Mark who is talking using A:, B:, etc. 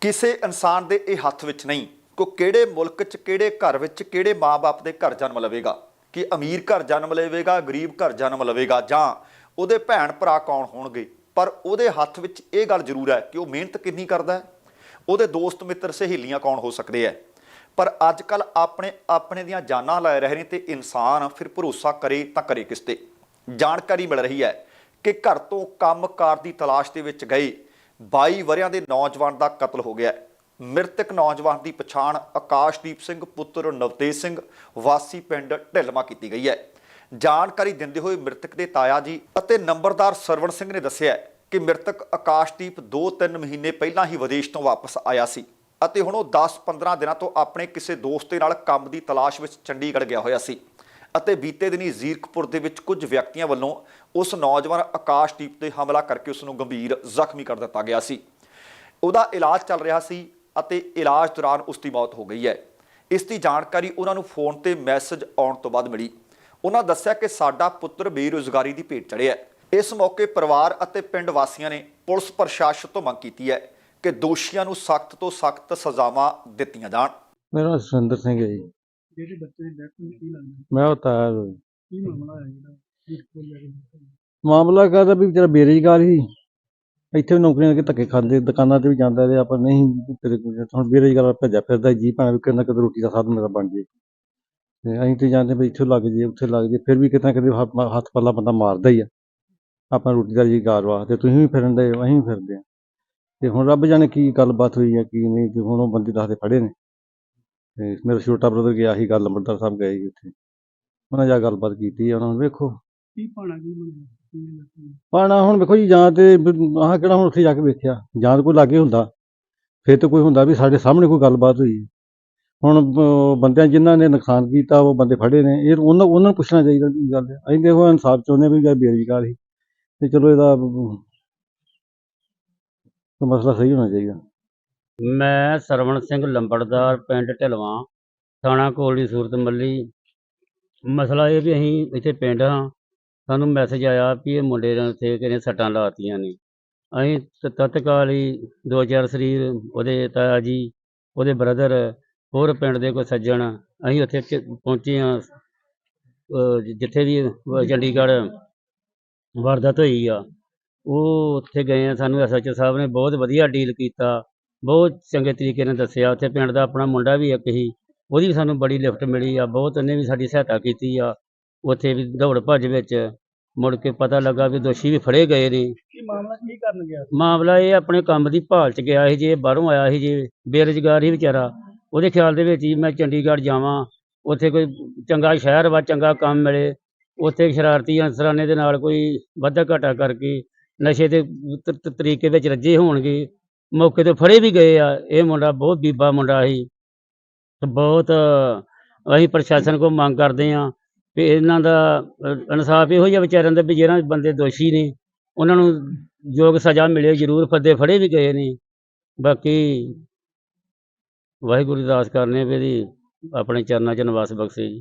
A: ਕਿਸੇ ਇਨਸਾਨ ਦੇ ਇਹ ਹੱਥ ਵਿੱਚ ਨਹੀਂ। ਕਿ ਉਹ ਕਿਹੜੇ ਮੁਲਕ 'ਚ, ਕਿਹੜੇ ਘਰ ਵਿੱਚ, ਕਿਹੜੇ ਮਾਪੇ ਦੇ ਘਰ ਜਨਮ ਲਵੇਗਾ? ਕਿ ਅਮੀਰ ਘਰ ਜਨਮ ਲਵੇਗਾ, ਗਰੀਬ ਘਰ ਜਨਮ ਲਵੇਗਾ? ਜਾਂ ਉਹਦੇ ਭੈਣ ਭਰਾ ਕੌਣ ਹੋਣਗੇ? ਪਰ ਉਹਦੇ ਹੱਥ ਵਿੱਚ ਇਹ ਗੱਲ ਜ਼ਰੂਰ ਹੈ ਕਿ ਉਹ ਮਿਹਨਤ ਕਿੰਨੀ ਕਰਦਾ ਹੈ। ਉਹਦੇ ਦੋਸਤ ਮਿੱਤਰ ਸਹੇਲੀਆਂ ਕੌਣ ਹੋ ਸਕਦੇ ਹੈ? ਪਰ ਅੱਜ ਕੱਲ ਆਪਣੇ ਆਪਣੇ ਦੀਆਂ ਜਾਨਾਂ ਲੈ ਰਹੇ ਨੇ ਤੇ ਇਨਸਾਨ ਫਿਰ ਭਰੋਸਾ ਕਰੇ ਤਾਂ ਕਰੇ ਕਿਸ ਤੇ? ਜਾਣਕਾਰੀ ਮਿਲ ਰਹੀ ਹੈ ਕਿ ਘਰ ਤੋਂ ਕੰਮਕਾਰ ਦੀ ਤਲਾਸ਼ ਦੇ ਵਿੱਚ ਗਏ 22 ਵਰਿਆਂ ਦੇ ਨੌਜਵਾਨ ਦਾ ਕਤਲ ਹੋ ਗਿਆ ਹੈ। ਮ੍ਰਿਤਕ ਨੌਜਵਾਨ ਦੀ ਪਛਾਣ ਆਕਾਸ਼ਦੀਪ ਸਿੰਘ, ਪੁੱਤਰ ਨਵਤੇਜ ਸਿੰਘ, ਵਾਸੀ ਪਿੰਡ ਢਿਲਮਾ ਕੀਤੀ ਗਈ ਹੈ। ਜਾਣਕਾਰੀ ਦਿੰਦੇ ਹੋਏ ਮ੍ਰਿਤਕ ਦੇ ਤਾਇਆ ਜੀ ਅਤੇ ਨੰਬਰਦਾਰ ਸਰਵਣ ਸਿੰਘ ਨੇ ਦੱਸਿਆ ਕਿ ਮ੍ਰਿਤਕ ਆਕਾਸ਼ਦੀਪ 2-3 ਮਹੀਨੇ ਪਹਿਲਾਂ ਹੀ ਵਿਦੇਸ਼ ਤੋਂ ਵਾਪਸ ਆਇਆ ਸੀ ਅਤੇ ਹੁਣ ਉਹ 10-15 ਦਿਨਾਂ ਤੋਂ ਆਪਣੇ ਕਿਸੇ ਦੋਸਤ ਦੇ ਨਾਲ ਕੰਮ ਦੀ ਤਲਾਸ਼ ਵਿੱਚ ਚੰਡੀਗੜ੍ਹ ਗਿਆ ਹੋਇਆ ਸੀ। ਅਤੇ ਬੀਤੇ ਦਿਨੀ ਜ਼ੀਰਕਪੁਰ ਦੇ ਵਿੱਚ ਕੁਝ ਵਿਅਕਤੀਆਂ ਵੱਲੋਂ ਉਸ ਨੌਜਵਾਨ ਆਕਾਸ਼ਦੀਪ ਤੇ ਹਮਲਾ ਕਰਕੇ ਉਸ ਨੂੰ ਗੰਭੀਰ ਜ਼ਖਮੀ ਕਰ ਦਿੱਤਾ ਗਿਆ ਸੀ। ਉਹਦਾ ਇਲਾਜ ਚੱਲ ਰਿਹਾ ਸੀ ਅਤੇ ਇਲਾਜ ਦੌਰਾਨ ਉਸ ਦੀ ਮੌਤ ਹੋ ਗਈ ਹੈ। ਇਸ ਦੀ ਜਾਣਕਾਰੀ ਉਹਨਾਂ ਨੂੰ ਫੋਨ ਤੇ ਮੈਸੇਜ ਆਉਣ ਤੋਂ ਬਾਅਦ ਮਿਲੀ। ਉਹਨਾਂ ਦੱਸਿਆ ਕਿ ਸਾਡਾ ਪੁੱਤਰ ਬੇਰੁਜ਼ਗਾਰੀ ਦੀ ਭੇਟ ਚੜਿਆ ਇਸ ਮੌਕੇ ਪਰਿਵਾਰ ਅਤੇ ਪਿੰਡ ਵਾਸੀਆਂ ਨੇ ਪੁਲਿਸ ਪ੍ਰਸ਼ਾਸਨ ਤੋਂ ਮੰਗ ਕੀਤੀ ਹੈ ਕਿ ਦੋਸ਼ੀਆਂ ਨੂੰ ਸਖਤ ਤੋਂ ਸਖਤ ਸਜ਼ਾਵਾਂ ਦਿੱਤੀਆਂ ਜਾਣ।
B: ਮੇਰਾ ਨਾਮ ਸੁਰਿੰਦਰ ਸਿੰਘ ਹੈ ਜੀ।
C: ਜਿਹੜੇ ਬੱਚੇ ਦੀ ਡੈਥ ਹੋਈ ਕੀ ਲੱਗਦਾ?
B: ਮੈਂ ਉਹ ਤਾਇਆ
C: ਕੀ ਮਾਮਲਾ ਹੈ ਜਿਹੜਾ ਜੀਤਪੁਰ ਜਾ ਕੇ
B: ਮਾਮਲਾ ਕਰਦਾ ਵੀ ਵਿਚਾਰਾ ਬੇਰੁਜ਼ਗਾਰ ਸੀ। ਇੱਥੇ ਵੀ ਨੌਕਰੀਆਂ ਕਰਕੇ ਧੱਕੇ ਖਾਂਦੇ ਦੁਕਾਨਾਂ ਤੇ ਵੀ ਜਾਂਦਾ ਤੇ ਆਪਾਂ ਨਹੀਂ ਤੇਰੇ ਕੋਲ ਹੁਣ ਬੇਰੁਜ਼ਗਾਰ ਭੱਜਿਆ ਫਿਰਦਾ ਜੀ ਭਾਵੇਂ ਵੀ ਕਿੰਨਾ ਕਦੇ ਰੋਟੀ ਦਾ ਸਾਧਨ ਮੇਰਾ ਬਣ ਜੇ। ਤੇ ਅਸੀਂ ਤੇ ਜਾਂਦੇ ਵੀ ਇੱਥੋਂ ਲੱਗ ਜੇ ਉੱਥੇ ਲੱਗ ਜੇ ਫਿਰ ਵੀ ਕਿਤੇ ਨਾ ਕਿਤੇ ਹੱਥ ਹੱਥ ਪੱਲਾ ਬੰਦਾ ਮਾਰਦਾ ਹੀ ਆ। ਆਪਾਂ ਰੋਟੀ ਦਾ ਜੀ ਗਾਰ ਵਾ ਤੇ ਤੁਸੀਂ ਵੀ ਫਿਰਨ ਦੇ ਅਸੀਂ ਵੀ ਫਿਰਦੇ ਆ। ਤੇ ਹੁਣ ਰੱਬ ਜਾਣੇ ਕੀ ਗੱਲਬਾਤ ਹੋਈ ਆ ਕੀ ਨਹੀਂ ਤੇ ਹੁਣ ਉਹ ਬੰਦੇ ਦੱਸਦੇ ਫੜੇ ਨੇ। ਤੇ ਮੇਰਾ ਛੋਟਾ ਬ੍ਰਦਰ ਗਿਆ ਸੀ ਗੱਲ ਲੰਬੜਦਾਰ ਸਾਹਿਬ ਗਏ ਸੀ ਉੱਥੇ। ਉਹਨਾਂ ਜਾ ਗੱਲਬਾਤ ਕੀਤੀ ਉਹਨਾਂ ਨੂੰ ਵੇਖੋ।
C: ਕੀ ਪਾਣਾ ਕੀ ਬਣਿਆ
B: ਪਾਣਾ ਹੁਣ ਵੇਖੋ ਜੀ ਜਾਂ ਤੇ ਆਹ ਕਿਹੜਾ ਹੁਣ ਉੱਥੇ ਜਾ ਕੇ ਵੇਖਿਆ? ਜਾਂ ਤਾਂ ਕੋਈ ਲਾਗੇ ਹੁੰਦਾ। ਫਿਰ ਤਾਂ ਕੋਈ ਹੁੰਦਾ ਵੀ ਸਾਡੇ ਸਾਹਮਣੇ ਕੋਈ ਗੱਲਬਾਤ ਹੋਈ। ਹੁਣ ਬ- ਬੰਦਿਆਂ ਜਿਨ੍ਹਾਂ ਨੇ ਨੁਕਸਾਨ ਕੀਤਾ ਉਹ ਬੰਦੇ ਫੜੇ ਨੇ। ਇਹ ਉਹਨਾਂ ਉਹਨਾਂ ਨੂੰ ਪੁੱਛਣਾ ਚਾਹੀਦਾ ਕੀ ਗੱਲ ਹੈ ਅਸੀਂ ਦੇਖੋ ਇਨਸਾਫ ਚਾਹੁੰਦੇ ਹਾਂ ਵੀ ਜਾਂ ਬੇਰੁਜ਼ਗਾਰ ਸੀ ਤੇ ਚਲੋ ਇਹਦਾ ਬ- ਮਸਲਾ ਸਹੀ ਹੋਣਾ ਚਾਹੀਦਾ।
D: ਮੈਂ ਸਰਵਣ ਸਿੰਘ ਲੰਬੜਦਾਰ ਪਿੰਡ ਢਲਵਾਂ, ਥਾਣਾ ਕੋਲੀ ਸੂਰਤ ਮੱਲੀ। ਮਸਲਾ ਇਹ ਵੀ ਅਸੀਂ ਇੱਥੇ ਪਿੰਡ ਹਾਂ। ਸਾਨੂੰ ਮੈਸੇਜ ਆਇਆ ਵੀ ਇਹ ਮੁੰਡੇ ਨੇ ਉੱਥੇ ਕਿਨੇ ਸੱਟਾਂ ਲਾਤੀਆਂ ਨੇ। ਅਸੀਂ ਤ- ਤਤਕਾਲ ਹੀ ਦੋ ਚਾਰ ਸਰੀਰ ਉਹਦੇ ਤਾਇਆ ਜੀ ਉਹਦੇ ਬ੍ਰਦਰ ਹੋਰ ਪਿੰਡ ਦੇ ਕੋਈ ਸੱਜਣ, ਅਸੀਂ ਉੱਥੇ ਚ- ਪਹੁੰਚੇ ਹਾਂ। ਅਹ ਜਿੱਥੇ ਵੀ ਅਹ ਚੰਡੀਗੜ੍ਹ ਵਾਰਦਾਤ ਹੋਈ ਆ, ਉਹ ਉੱਥੇ ਗਏ ਆ। ਸਾਨੂੰ ਐਸਐਚਓ ਸਾਹਿਬ ਨੇ ਬਹੁਤ ਵਧੀਆ ਡੀਲ ਕੀਤਾ। ਬਹੁਤ ਚੰਗੇ ਤਰੀਕੇ ਨਾਲ ਦੱਸਿਆ। ਉੱਥੇ ਪਿੰਡ ਦਾ ਆਪਣਾ ਮੁੰਡਾ ਵੀ ਇੱਕ ਸੀ। ਉਹਦੀ ਵੀ ਸਾਨੂੰ ਬੜੀ ਲਿਫਟ ਮਿਲੀ ਆ। ਬਹੁਤ ਉਹਨੇ ਵੀ ਸਾਡੀ ਸਹਾਇਤਾ ਕੀਤੀ ਆ। ਉੱਥੇ ਵੀ ਦੌੜ ਭੱਜ ਵਿੱਚ ਮੁੜ ਕੇ ਪਤਾ ਲੱਗਾ ਵੀ ਦੋਸ਼ੀ ਵੀ ਫੜੇ ਗਏ ਨੇ।
C: ਕੀ ਮਾਮਲਾ ਕੀ ਕਰਨ ਗਿਆ
D: ਮਾਮਲਾ ਇਹ ਆਪਣੇ ਕੰਮ ਦੀ ਭਾਲ 'ਚ ਗਿਆ ਸੀ ਜੇ ਬਾਹਰੋਂ ਆਇਆ ਸੀ ਜੇ ਬੇਰੁਜ਼ਗਾਰ ਹੀ ਵਿਚਾਰਾ। ਉਹਦੇ ਖਿਆਲ ਦੇ ਵਿੱਚ ਹੀ ਮੈਂ ਚੰਡੀਗੜ੍ਹ ਜਾਵਾਂ। ਉੱਥੇ ਕੋਈ ਚੰਗਾ ਸ਼ਹਿਰ ਵਾ ਚੰਗਾ ਕੰਮ ਮਿਲੇ। ਉੱਥੇ ਸ਼ਰਾਰਤੀ ਅਨਸਰਾਨੇ ਦੇ ਨਾਲ ਕੋਈ ਵਾਧਾ ਘਾਟਾ ਕਰਕੇ ਨਸ਼ੇ ਦੇ ਤਰੀਕੇ ਵਿੱਚ ਰੱਜੇ ਹੋਣਗੇ। ਮੌਕੇ ਤੇ ਫੜੇ ਵੀ ਗਏ ਆ। ਇਹ ਮੁੰਡਾ ਬਹੁਤ ਬੀਬਾ ਮੁੰਡਾ ਸੀ। ਤੇ ਬਹੁਤ ਅਸੀਂ ਪ੍ਰਸ਼ਾਸਨ ਕੋਲ ਮੰਗ ਕਰਦੇ ਆ ਵੀ ਇਹਨਾਂ ਦਾ ਇਨਸਾਫ ਇਹੋ ਜਿਹਾ ਵਿਚਾਰਿਆਂ ਦਾ ਵੀ ਜਿਹੜਾ ਬੰਦੇ ਦੋਸ਼ੀ ਨੇ, ਉਹਨਾਂ ਨੂੰ ਯੋਗ ਸਜ਼ਾ ਮਿਲੇ, ਜ਼ਰੂਰ ਫੱਦੇ ਫੜੇ ਵੀ ਗਏ ਨੇ। ਬਾਕੀ ਵਾਹਿਗੁਰੂ ਦੀ ਅਰਦਾਸ ਕਰਨੇ ਵੀ ਇਹਦੀ ਆਪਣੇ ਚਰਨਾਂ 'ਚ ਨਿਵਾਸ ਬਖਸ਼ੇ ਜੀ।